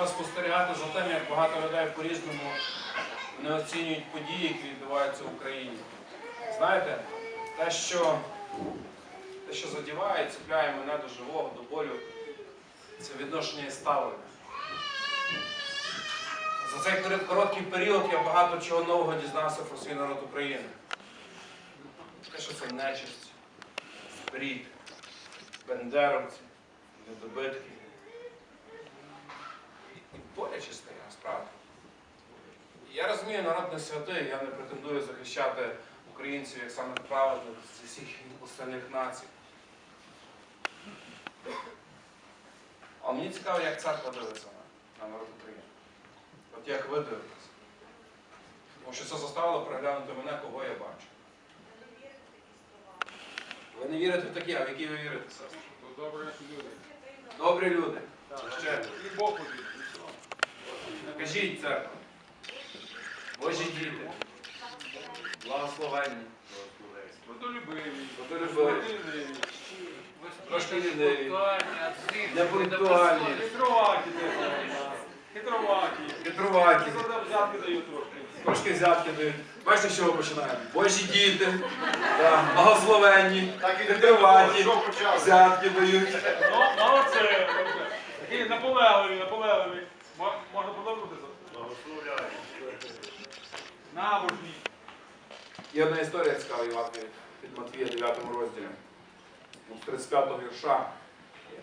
цікаво спостерігати за тим, як багато людей по-різному не оцінюють події, які відбуваються в Україні. Знаєте, те, що, те, що задіває, цепляє мене до живого, до болю, це відношення і ставлення. За цей короткий період я багато чого нового дізнався про свій народ України. Те, що це нечисть, брід, бендеровці, недобитки. Боляче стає, насправді. Я розумію, народ не святий, я не претендую захищати українців як самих праведних з усіх остальних націй. А мені цікаво, як церква дивиться на, на народ України. От як ви дивитесь. Тому що це заставило переглянути мене, кого я бачу. Ви не вірите в такі, а в які ви вірите, сестри? Ну, добре, що люди. Добрі люди. Так, Ще. І Бог один, і все. Кажіть церква. Божі діти. Благословенні. Трудолюбиві. спортивні, Трошки ліниві. активні, Непунктуальні. Хитроваті, хитроваті. Хитруваті. Завжди взятки дають трошки. Трошки взятки дають. Бачите, з чого починаємо? Божі діти. Да. Благословенні. Хитроваті. Взятки дають. Ну, молодці. Такі наполегливі, наполегливі. Мо- Можна продовжувати? Набожні. Є одна історія цікава Євангелія від Матвія 9 розділі. З 35 вірша.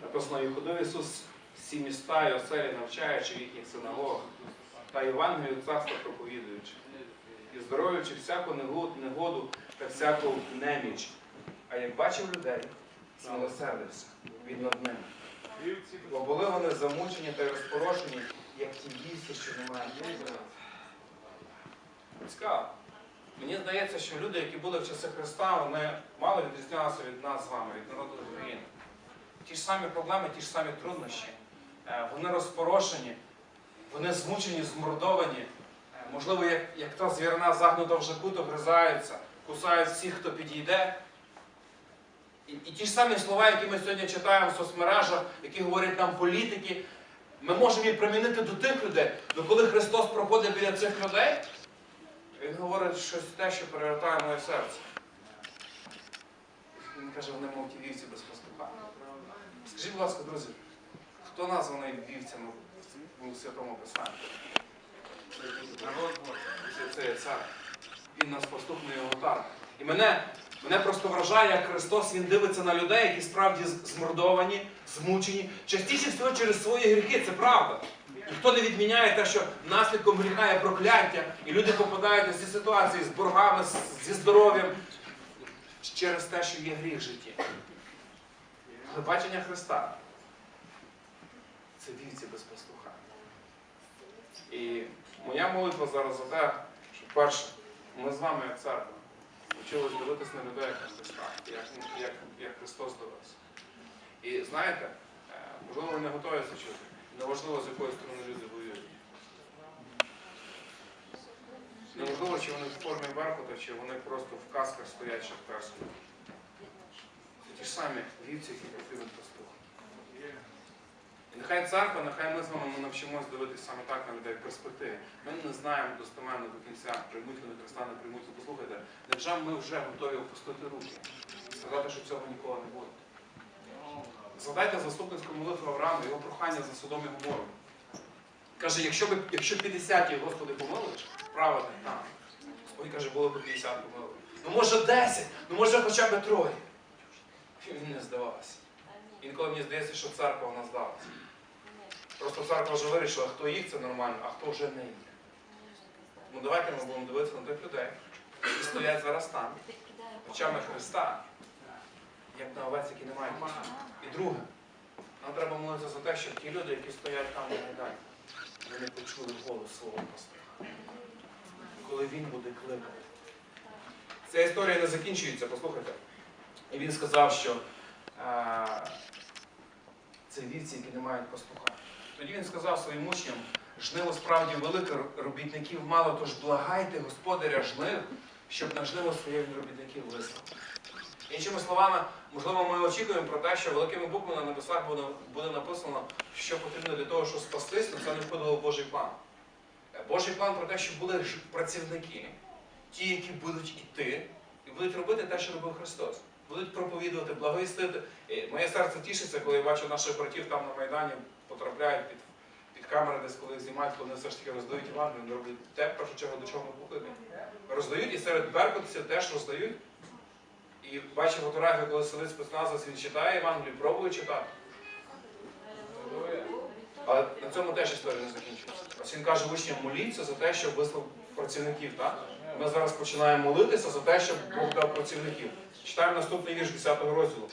Написано, і ходив Ісус всі міста і оселі, навчаючи в їхніх синагогах, та Євангелію царства проповідуючи, і здоров'ячи всяку негоду, негоду та всяку неміч. А як бачив людей, змилосердився він над ними. Бо були вони замучені та розпорошені, як ті вівці, що не мають. Цікаво. Мені здається, що люди, які були в часи Христа, вони мало відрізнялися від нас з вами, від народу України. Ті ж самі проблеми, ті ж самі труднощі. Е, Вони розпорошені, вони змучені, змордовані. Е, Можливо, як, як та звірина загнута в жакуту, гризаються, кусають всіх, хто підійде. І, і ті ж самі слова, які ми сьогодні читаємо в соцмережах, які говорять нам політики, ми можемо їх примінити до тих людей. Але коли Христос проходить біля цих людей, Він говорить щось те, що перевертає моє серце. Він каже, вони мов ті вівці без пастуха. Скажіть, будь ласка, друзі, хто названий вівцями в Святому Писанні? Народ Божий. Це, є цар. Він нас пастух на його отар. І мене, мене просто вражає, як Христос Він дивиться на людей, які справді змордовані, змучені. Частіше всього через свої гріхи, це правда. Ніхто не відміняє те, що наслідком гріха є прокляття, і люди попадають ці ситуації з боргами, зі здоров'ям через те, що є гріх в житті. Але бачення Христа це вівці без пастуха. І моя молитва зараз за те, що перше, ми з вами, як церква, вчились дивитися на людей як на Христа, як, як, як Христос дивився. І знаєте, е, можливо, ви не готові це чути. Неважливо, з якої сторони люди воюють. Неважливо, чи вони в формі Беркута, чи вони просто в касках стоять шахтарських. Це ті ж самі вівці, які потрібен пастух. Нехай церква, нехай ми з вами ми навчимось дивитися саме так на людей в перспективі. Ми не знаємо достеменно до кінця, приймуть вони не приймуть. Послухайте, невже ми вже готові опустити руки і сказати, що цього ніколи не буде. Згадайте заступницьку молитву Авраама, його прохання за судом і Гомором. Каже, якщо, би, якщо 50 їх, Господи, помилуєш, праведних там. Господь каже, було б 50 помилок. Ну може 10, ну може хоча б троє. Він не здавався. Інколи мені здається, що церква в нас здалася. Просто церква вже вирішила, хто їх це нормально, а хто вже не їх. Ну давайте ми будемо дивитися на тих людей, які стоять зараз там, очами Христа, як на овець, які не мають. очей. І друге, нам треба молитися за те, щоб ті люди, які стоять там на Майдані, вони почули голос свого пастуха. Коли він буде кликати. Ця історія не закінчується, послухайте. І він сказав, що е, це вівці, які не мають пастуха. Тоді він сказав своїм учням, жниво справді велике, робітників мало, тож благайте господаря жнив, щоб на жниво він робітників вислав. Іншими словами, Можливо, ми очікуємо про те, що великими буквами на небесах буде, написано, що потрібно для того, щоб спастись, але це не входило в Божий план. Е, Божий план про те, що були працівники, ті, які будуть іти, і будуть робити те, що робив Христос. Будуть проповідувати, благовістити. Моє серце тішиться, коли я бачу наших братів там на Майдані, потрапляють під, під камери, десь коли знімають, коли вони все ж таки роздають Євангелію, вони роблять те, в першу чергу, до чого ми покликані. Роздають і серед беркутців теж роздають. І бачив фотографію, коли сидить спецназовець, він читає Євангелію, пробує читати. Але на цьому теж історія не закінчується. Ось він каже учням, моліться за те, щоб вислав працівників. Так? Ми зараз починаємо молитися за те, щоб Бог дав працівників. Читаємо наступний вірш 10 розділу,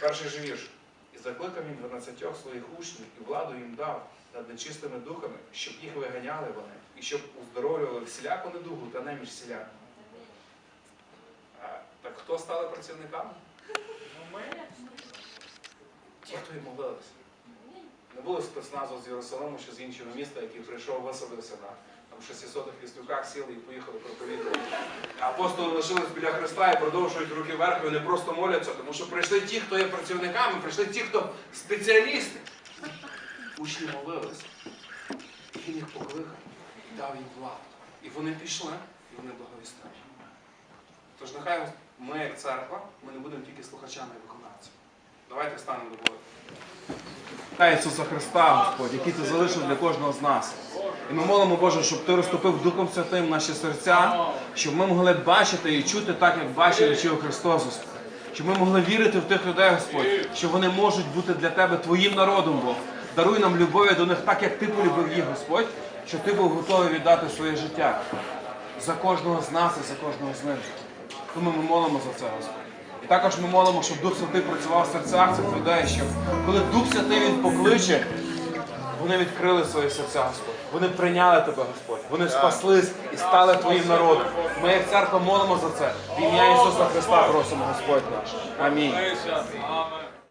перший же вірш. І закликав він 12 своїх учнів, і владу їм дав над нечистими духами, щоб їх виганяли вони, і щоб уздоровлювали всіляку недугу та неміж всіляку. Так хто стали працівниками? Ті, хто і молилися. Не було спецназу з Єрусалиму чи з іншого міста, який прийшов, висадився на там 600 вістюках, сіли і поїхали проповідувати. Апостоли лишились біля Христа і продовжують руки вверх, і вони просто моляться, тому що прийшли ті, хто є працівниками, прийшли ті, хто спеціалісти. Учні молилися. І він їх покликав, і дав їм владу. І вони пішли, і вони благовістили. Тож нехай ми, як церква, ми не будемо тільки слухачами і виконавцями. Давайте встанемо до Бога. Та Ісуса Христа, Господь, який ти залишив для кожного з нас. І ми молимо, Боже, щоб ти розтопив Духом Святим наші серця, щоб ми могли бачити і чути так, як бачив чув Христос. Щоб ми могли вірити в тих людей, Господь, що вони можуть бути для Тебе Твоїм народом, Бог. Даруй нам любові до них так, як Ти полюбив їх, Господь, що Ти був готовий віддати своє життя за кожного з нас і за кожного з них. Тому ми молимо за це, Господь. І також ми молимо, щоб Дух Святий працював в серцях цих людей, щоб коли Дух Святий Він покличе, вони відкрили свої серця, Господь. Вони прийняли тебе, Господь. Вони спаслись і стали твоїм народом. Ми як церква молимо за це. В ім'я Ісуса Христа просимо, Господь наш. Амінь.